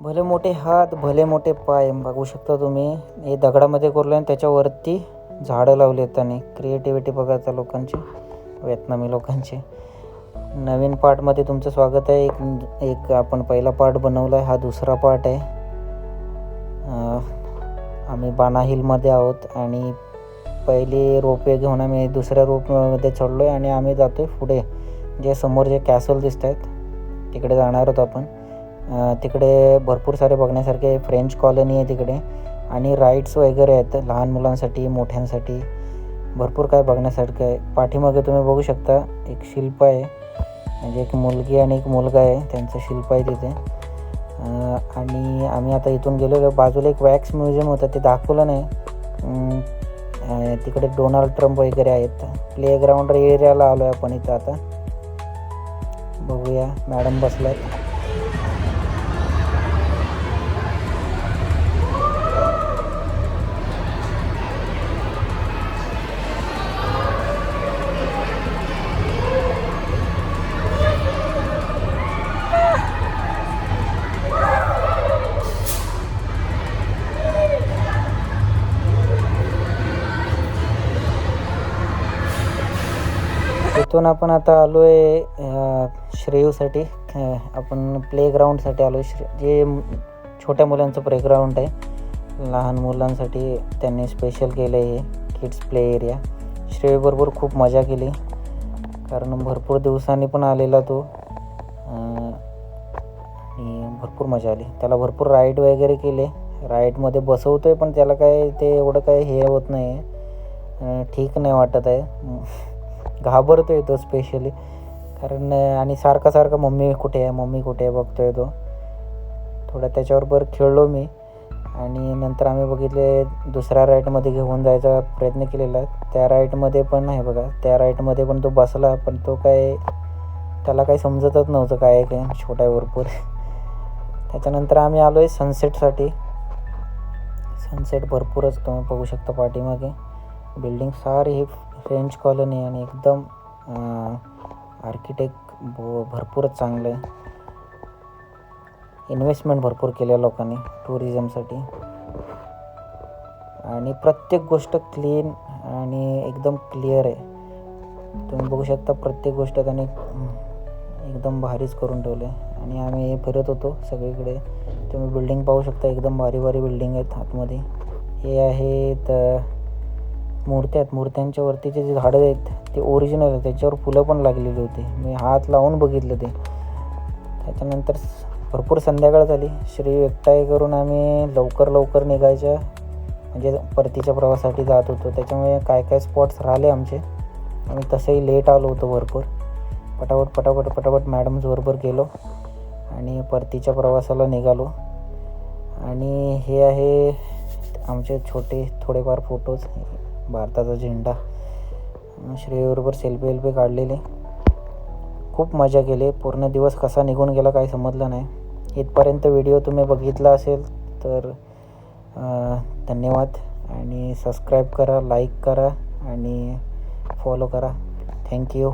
भले मोठे हात भले मोठे पाय बघू शकता तुम्ही. हे दगडामध्ये कोरलं आणि त्याच्यावरती झाडं लावली आहेत त्यांनी. क्रिएटिव्हिटी बघा त्या लोकांची व्हिएतनामी लोकांची. नवीन पार्टमध्ये तुमचं स्वागत आहे. एक एक आपण पहिला पार्ट बनवला आहे हा दुसरा पार्ट आहे. आम्ही बाणा हिलमध्ये आहोत आणि पहिली रोपवे घेऊन आम्ही दुसऱ्या रोपमध्ये चढलो आहे आणि आम्ही जातो आहे पुढे. जे समोर जे कॅसल दिसत आहेत तिकडे जाणार आहोत आपण. तिकडे भरपूर सारे बघण्यासारखे फ्रेंच कॉलनी आहे तिकडे. आणि राईड्स वगैरे आहेत लहान मुलांसाठी मोठ्यांसाठी. भरपूर काय बघण्यासारखं आहे. पाठीमागे तुम्ही बघू शकता एक शिल्प आहे. म्हणजे एक मुलगी आणि एक मुलगा आहे त्यांचं शिल्प आहे तिथे. आणि आम्ही आता इथून गेलो बाजूला एक वॅक्स म्युझियम होतं ते दाखवलं नाही. तिकडे डोनाल्ड ट्रम्प वगैरे आहेत. प्लेग्राऊंड एरियाला आलो आहे आपण इथं आता. बघूया मॅडम बसल्यात इथून आपण आता आलो आहे श्रेयूसाठी. आपण प्लेग्राउंडसाठी आलो श्रे जे छोट्या मुलांचं प्लेग्राऊंड आहे लहान मुलांसाठी त्यांनी स्पेशल केलं आहे किड्स प्ले एरिया श्रेयूबरोबर खूप मजा केली. कारण भरपूर दिवसांनी पण आलेला तो. आणि भरपूर मजा आली. त्याला भरपूर राईड वगैरे केले. राईडमध्ये बसवतो आहे पण त्याला काय ते एवढं काय हे होत नाही आहे ठीक नाही वाटत आहे. घाबरतो आहे तो स्पेशली कारण आणि सारखा सारखा मम्मी कुठे आहे मम्मी कुठे आहे बघतोय तो. थोडा त्याच्याबरोबर खेळलो मी. आणि नंतर आम्ही बघितले दुसऱ्या राईटमध्ये घेऊन जायचा प्रयत्न केलेला. त्या राईटमध्ये पण आहे बघा त्या राईटमध्ये पण तो बसला पण तो काय त्याला काही समजतच नव्हतं काय काय. छोटा आहे भरपूर. त्याच्यानंतर आम्ही आलो आहे सनसेटसाठी सनसेट भरपूरच तुम्ही बघू शकता पाठीमागे. बिल्डिंग सारी ही फ्रेंच कॉलनी आणि एकदम आर्किटेक्ट भरपूरच चांगलं आहे इन्व्हेस्टमेंट भरपूर केल्या लोकांनी टुरिझमसाठी आणि प्रत्येक गोष्ट क्लीन आणि एकदम क्लिअर आहे. तुम्ही बघू शकता प्रत्येक गोष्ट त्याने एकदम भारीच करून ठेवलं. आहे आणि आम्ही फिरत होतो सगळीकडे. तुम्ही बिल्डिंग पाहू शकता एकदम भारी भारी बिल्डिंग आहेत आतमध्ये. हे आहेत तर मूर्त्या आहेत. मूर्त्यांच्या वरतीचे जे झाडं आहेत ते ओरिजिनल आहे त्याच्यावर फुलं पण लागलेली होती. मी हात लावून बघितलं ते. त्याच्यानंतर भरपूर संध्याकाळ झाली. श्री एकटाई करून आम्ही लवकर लवकर निघायच्या म्हणजे परतीच्या प्रवासासाठी जात होतो. त्याच्यामुळे काय काय स्पॉट्स राहिले आमचे आम्ही तसंही लेट आलो होतो भरपूर. पटापट पटापट पटापट मॅडम्स बरोबर गेलो आणि परतीच्या प्रवासाला निघालो. आणि हे आहे आमचे छोटे थोडेफार फोटोज भारताचा झेंडा. श्रेयबरोबर सेल्फी वेल्फी काढलेले. खूप मजा केली. पूर्ण दिवस कसा निघून गेला काही समजलं नाही. इथपर्यंत व्हिडिओ तुम्ही बघितला असेल तर धन्यवाद. आणि सबस्क्राईब करा लाईक करा आणि फॉलो करा. थँक्यू